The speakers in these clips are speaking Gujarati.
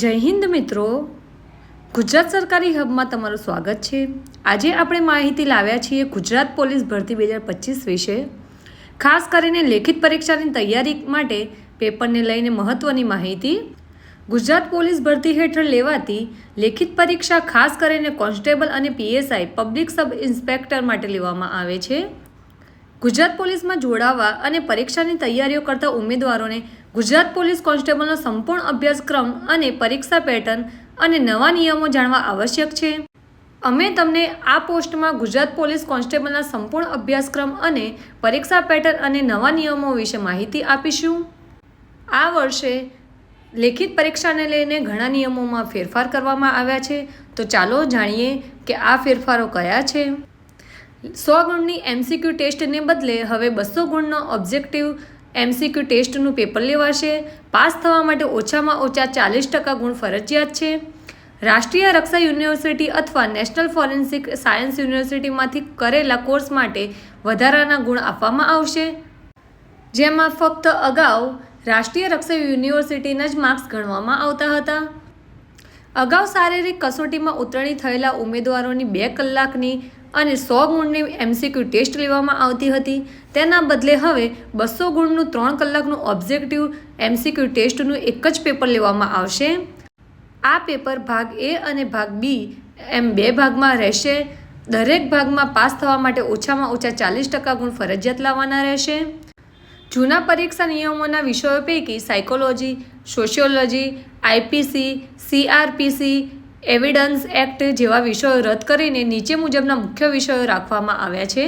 જય હિન્દ મિત્રો. ગુજરાત સરકારી હબમાં તમારું સ્વાગત છે. આજે આપણે માહિતી લાવ્યા છીએ ગુજરાત પોલીસ ભરતી બે હજાર પચીસ વિશે. ખાસ કરીને લેખિત પરીક્ષાની તૈયારી માટે પેપરને લઈને મહત્ત્વની માહિતી. ગુજરાત પોલીસ ભરતી હેઠળ લેવાતી લેખિત પરીક્ષા ખાસ કરીને કોન્સ્ટેબલ અને પીએસઆઈ, પબ્લિક સબ ઇન્સ્પેક્ટર માટે લેવામાં આવે છે. ગુજરાત પોલીસમાં જોડાવા અને પરીક્ષાની તૈયારીઓ કરતા ઉમેદવારોને ગુજરાત પોલીસ કોન્સ્ટેબલનો સંપૂર્ણ અભ્યાસક્રમ અને પરીક્ષા પેટર્ન અને નવા નિયમો જાણવા આવશ્યક છે. અમે તમને આ પોસ્ટમાં ગુજરાત પોલીસ કોન્સ્ટેબલના સંપૂર્ણ અભ્યાસક્રમ અને પરીક્ષા પેટર્ન અને નવા નિયમો વિશે માહિતી આપીશું. આ વર્ષે લેખિત પરીક્ષાને લઈને ઘણા નિયમોમાં ફેરફાર કરવામાં આવ્યા છે. તો ચાલો જાણીએ કે આ ફેરફારો કયા છે. સો ગુણની એમસીક્યુ ટેસ્ટને બદલે હવે બસો ગુણનો ઓબ્જેક્ટિવ એમસીક્યુ ટેસ્ટનું પેપર લેવાશે. પાસ થવા માટે ઓછામાં ઓછા ચાલીસ ટકા ગુણ ફરજિયાત છે. રાષ્ટ્રીય રક્ષા યુનિવર્સિટી અથવા નેશનલ ફોરેન્સિક સાયન્સ યુનિવર્સિટીમાંથી કરેલા કોર્સ માટે વધારાના ગુણ આપવામાં આવશે. જેમાં ફક્ત અગાઉ રાષ્ટ્રીય રક્ષા યુનિવર્સિટીના જ માર્ક્સ ગણવામાં આવતા હતા. અગાઉ શારીરિક કસોટીમાં ઉતરણી થયેલા ઉમેદવારોની બે કલાકની અને સો ગુણની એમસીક્યુ ટેસ્ટ લેવામાં આવતી હતી. તેના બદલે હવે બસો ગુણનું ત્રણ કલાકનું ઓબ્જેક્ટિવ એમસીક્યુ ટેસ્ટનું એક જ પેપર લેવામાં આવશે. આ પેપર ભાગ એ અને ભાગ બી એમ બે ભાગમાં રહેશે. દરેક ભાગમાં પાસ થવા માટે ઓછામાં ઓછા ચાલીસ ટકા ગુણ ફરજિયાત લાવવાના રહેશે. જૂના પરીક્ષા નિયમોના વિષયો પૈકી psychology sociology, IPC, CrPC, evidence act જેવા વિષયો રદ કરીને નીચે મુજબના મુખ્ય વિષયો રાખવામાં આવ્યા છે.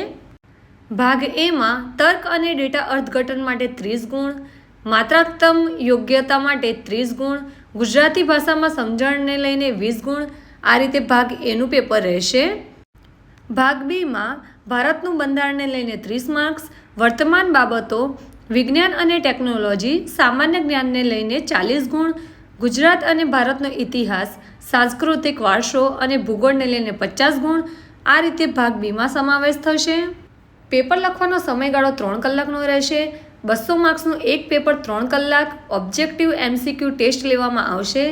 ભાગ એમાં તર્ક અને ડેટા અર્થઘટન માટે ત્રીસ ગુણ, માત્રાત્મક યોગ્યતા માટે ત્રીસ ગુણ, ગુજરાતી ભાષામાં સમજણને લઈને વીસ ગુણ, આ રીતે ભાગ એનું પેપર રહેશે. ભાગ બીમાં ભારતનું બંધારણને લઈને ત્રીસ માર્ક્સ, વર્તમાન બાબતો વિજ્ઞાન અને ટેકનોલોજી સામાન્ય જ્ઞાનને લઈને ચાલીસ ગુણ, ગુજરાત અને ભારતનો ઇતિહાસ, સાંસ્કૃતિક વારસો અને ભૂગોળને લઈને પચાસ ગુણ, આ રીતે ભાગ બીમાં સમાવેશ થશે. પેપર લખવાનો સમયગાળો ત્રણ કલાકનો રહેશે. બસો માર્ક્સનું એક પેપર ત્રણ કલાક. ઓબ્જેક્ટિવ એમસીક્યુ ટેસ્ટ લેવામાં આવશે.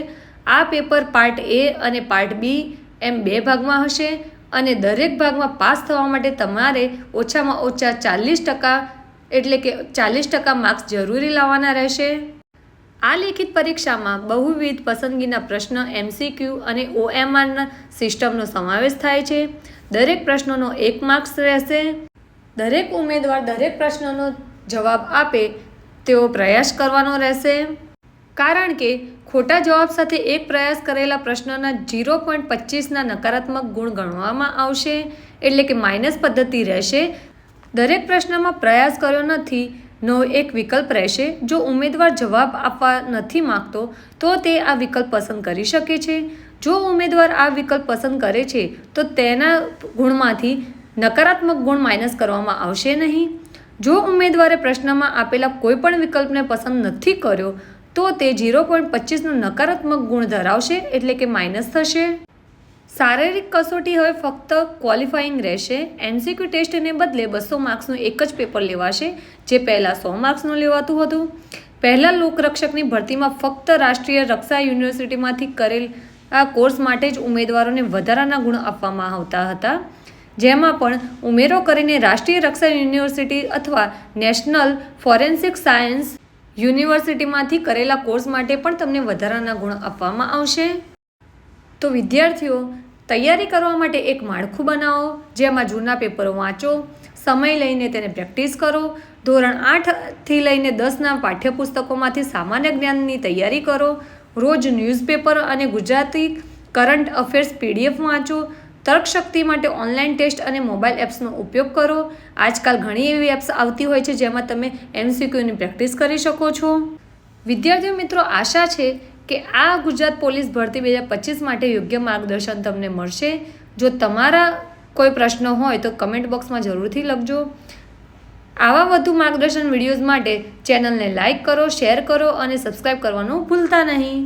આ પેપર પાર્ટ એ અને પાર્ટ બી એમ બે ભાગમાં હશે અને દરેક ભાગમાં પાસ થવા માટે તમારે ઓછામાં ઓછા ચાલીસ ટકા એટલે કે ચાલીસ ટકા માર્ક્સ જરૂરી લાવવાના રહેશે? આ લેખિત પરીક્ષામાં બહુવિધ પસંદગીના પ્રશ્ન એમસીક્યુ અને ઓએમઆરના સિસ્ટમનો સમાવેશ થાય છે. દરેક પ્રશ્નનો એક માર્ક્સ રહેશે. દરેક ઉમેદવાર દરેક પ્રશ્નનો જવાબ આપે તેવો પ્રયાસ કરવાનો રહેશે. કારણ કે ખોટા જવાબ સાથે એક પ્રયાસ કરેલા પ્રશ્નના જીરો પોઈન્ટ પચીસના નકારાત્મક ગુણ ગણવામાં આવશે. એટલે કે માઇનસ પદ્ધતિ રહેશે. દરેક પ્રશ્નમાં પ્રયાસ કર્યો નથી, નો એક વિકલ્પ રહેશે. જો ઉમેદવાર જવાબ આપવા નથી માગતો, તો તે આ વિકલ્પ પસંદ કરી શકે છે. જો ઉમેદવાર આ વિકલ્પ પસંદ કરે છે, તો તેના ગુણમાંથી નકારાત્મક ગુણ માઇનસ કરવામાં આવશે નહીં. જો ઉમેદવારે પ્રશ્નમાં આપેલા કોઈપણ વિકલ્પને પસંદ નથી કર્યો, તો તે ઝીરો પોઈન્ટ પચીસનો નકારાત્મક ગુણ ધરાવશે, એટલે કે માઇનસ થશે. શારીરિક કસોટી હવે ફક્ત ક્વોલિફાઈંગ રહેશે. એમસીક્યુ ટેસ્ટને બદલે બસો માર્ક્સનું એક જ પેપર લેવાશે, જે પહેલાં સો માર્ક્સનું લેવાતું હતું. પહેલાં લોકરક્ષકની ભરતીમાં ફક્ત રાષ્ટ્રીય રક્ષા યુનિવર્સિટીમાંથી કરેલ આ કોર્સ માટે જ ઉમેદવારોને વધારાના ગુણ આપવામાં આવતા હતા. જેમાં પણ ઉમેરો કરીને રાષ્ટ્રીય રક્ષા યુનિવર્સિટી અથવા નેશનલ ફોરેન્સિક સાયન્સ યુનિવર્સિટીમાંથી કરેલા કોર્સ માટે પણ તમને વધારાના ગુણ આપવામાં આવશે. તો વિદ્યાર્થીઓ તૈયારી કરવા માટે એક માળખું બનાવો, જેમાં જૂના પેપરો વાંચો, સમય લઈને તેને પ્રેક્ટિસ કરો, ધોરણ આઠથી લઈને દસના પાઠ્યપુસ્તકોમાંથી સામાન્ય જ્ઞાનની તૈયારી કરો, રોજ ન્યૂઝપેપર અને ગુજરાતી કરંટ અફેર્સ પીડીએફ વાંચો, તર્કશક્તિ માટે ઓનલાઈન ટેસ્ટ અને મોબાઈલ એપ્સનો ઉપયોગ કરો. આજકાલ ઘણી એવી એપ્સ આવતી હોય છે જેમાં તમે એમસીક્યુની પ્રેક્ટિસ કરી શકો છો. વિદ્યાર્થીઓ મિત્રો, આશા છે કે આ ગુજરાત પોલીસ ભરતી બે હજાર પચીસ માટે યોગ્ય માર્ગદર્શન તમને મળશે? જો તમારા કોઈ પ્રશ્ન હોય તો કમેન્ટ બોક્સમાં જરૂરથી લખજો. આવા વધુ માર્ગદર્શન વિડીયોઝ માટે ચેનલને લાઇક કરો શેર કરો અને સબસ્ક્રાઈબ કરવાનું ભૂલતા નહીં.